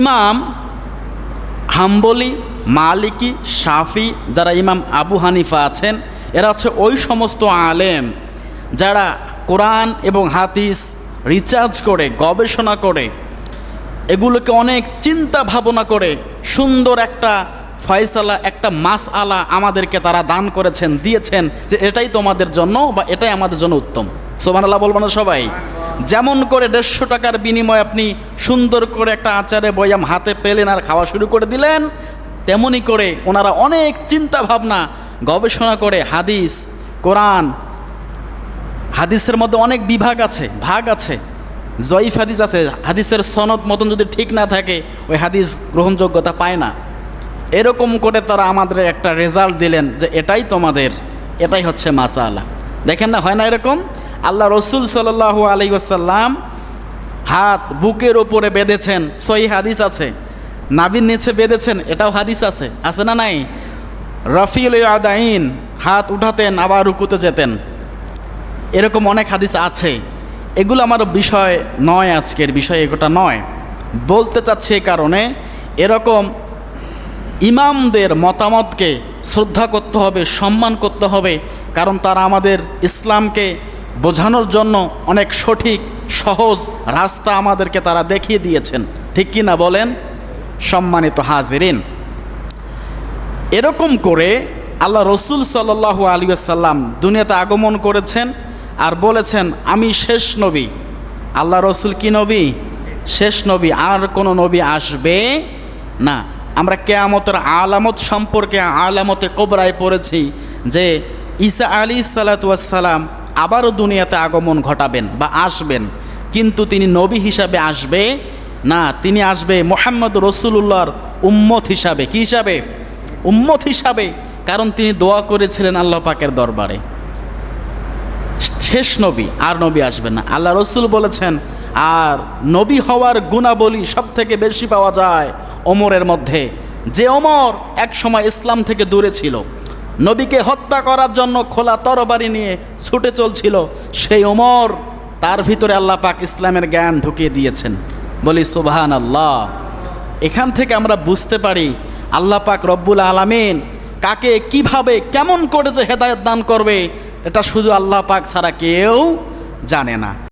ইমাম হাম্বলি, মালিকি, শাফি যারা ইমাম আবু হানিফা আছেন, এরা হচ্ছে ওই সমস্ত আলেম যারা কোরআন এবং হাদিস রিচার্জ করে, গবেষণা করে, এগুলোকে অনেক চিন্তা ভাবনা করে, সুন্দর একটা ফয়সালা, একটা মাস আলা আমাদেরকে তারা দান করেছেন, দিয়েছেন যে এটাই তোমাদের জন্য বা এটাই আমাদের জন্য উত্তম। সোমান আল্লাহ বলব না সবাই? যেমন করে দেড়শো টাকার বিনিময়ে আপনি সুন্দর করে একটা আচারে বয়াম হাতে পেলেন আর খাওয়া শুরু করে দিলেন, তেমনি করে ওনারা অনেক চিন্তা ভাবনা গবেষণা করে, হাদিস, কোরআন, হাদিসের মধ্যে অনেক বিভাগ আছে, ভাগ আছে, জয়ীফ হাদিস আছে, হাদিসের সনদ মতন যদি ঠিক না থাকে, ওই হাদিস গ্রহণযোগ্যতা পায় না। এরকম করে তারা আমাদের একটা রেজাল্ট দিলেন যে এটাই তোমাদের, এটাই হচ্ছে মাসালা। দেখেন না, হয় না এরকম? আল্লাহ রসুল সাল্লাহ আলী আসাল্লাম হাত বুকের ওপরে বেঁধেছেন। সই হাদিস আছে। নাবির নিচে বেঁধেছেন, এটাও হাদিস আছে। আছে না নাই? রফিউল আদাইন, হাত উঠাতেন, আবার রুকুতে যেতেন। এরকম অনেক হাদিস আছে। এগুলো আমার বিষয় নয় আজকের, বিষয় এগুলো নয়। বলতে চাচ্ছি এ কারণে, এরকম ইমামদের মতামতকে শ্রদ্ধা করতে হবে, সম্মান করতে হবে, কারণ তারা আমাদের ইসলামকে বোঝানোর জন্য অনেক সঠিক, সহজ রাস্তা আমাদেরকে তারা দেখিয়ে দিয়েছেন। ঠিক কি না বলেন? সম্মানিত হাজিরিন। এরকম করে আল্লাহ রসুল সাল্লাহ আলী আসাল্লাম দুনিয়াতে আগমন করেছেন আর বলেছেন, আমি শেষ নবী। আল্লাহ রসুল কি নবী? শেষ নবী। আর কোনো নবী আসবে না। আমরা কেয়ামতের আলামত সম্পর্কে আলামতে কোবরায় পড়েছি যে ঈসা আলী সালাতাম আবারও দুনিয়াতে আগমন ঘটাবেন বা আসবেন। কিন্তু তিনি নবী হিসাবে আসবে না, তিনি আসবে মোহাম্মদ রসুল্লাহর উম্মত হিসাবে। কি হিসাবে? উম্মত হিসাবে, কারণ তিনি দোয়া করেছিলেন আল্লাহ পাকের দরবারে। শেষ নবী, আর নবী আসবেন না। আল্লাহ রসুল বলেছেন, আর নবী হওয়ার গুণাবলী সব থেকে বেশি পাওয়া যায় ওমরের মধ্যে। যে ওমর এক সময় ইসলাম থেকে দূরে ছিল নবীকে হত্যা করার জন্য খোলা তরবারি নিয়ে ছুটে চলছিল। সেই ওমর, তার ভিতরে আল্লাহ পাক ইসলামের জ্ঞান ঢুকিয়ে দিয়েছেন। বলি সুবহান আল্লাহ এখান থেকে আমরা বুঝতে পারি আল্লাহ পাক রব্বুল আলামিন কাকে কীভাবে, কেমন করে যে হেদায়ত দান করবে, এটা শুধু আল্লাহ পাক ছাড়া কেউ জানে না।